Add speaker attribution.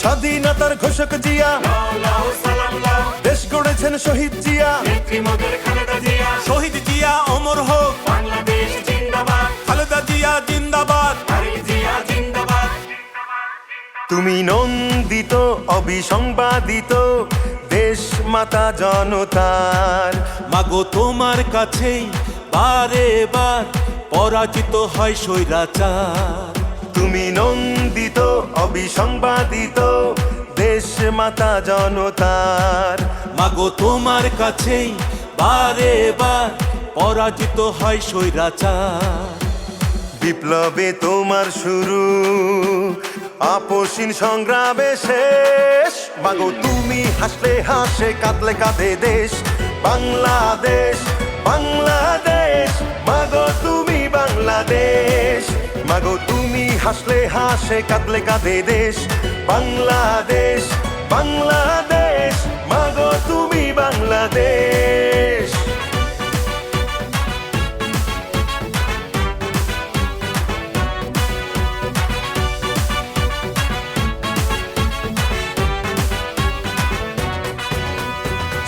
Speaker 1: স্বাধীনতার ঘোষক জিয়া। দেশ গড়েছেন শহীদ জিয়া।
Speaker 2: শহীদ
Speaker 1: তুমি নন্দিত অবিসংবাদিত দেশ মাতা জনতার।
Speaker 2: মাগো তোমার কাছেই বারে বার পরাজিত হয় স্বৈরাচার।
Speaker 1: তুমি নন্দিত অবিসংবাদিত দেশ মাতা জনতার।
Speaker 2: মাগো তোমার কাছেই বারে বার পরাজিত হয় স্বৈরাচার।
Speaker 1: বিপ্লবে তোমার শুরু। আপসীন সংগ্রামে শেষ। মাগো তুমি হাসলে হাসে, কাঁদলে কাঁদে দেশ। বাংলাদেশ বাংলাদেশ। মাগো তুমি বাংলাদেশ। মাগো তুমি হাসলে হাসে, কাঁদলে কাঁদে দেশ। বাংলাদেশ বাংলাদেশ। মাগো তুমি বাংলাদেশ।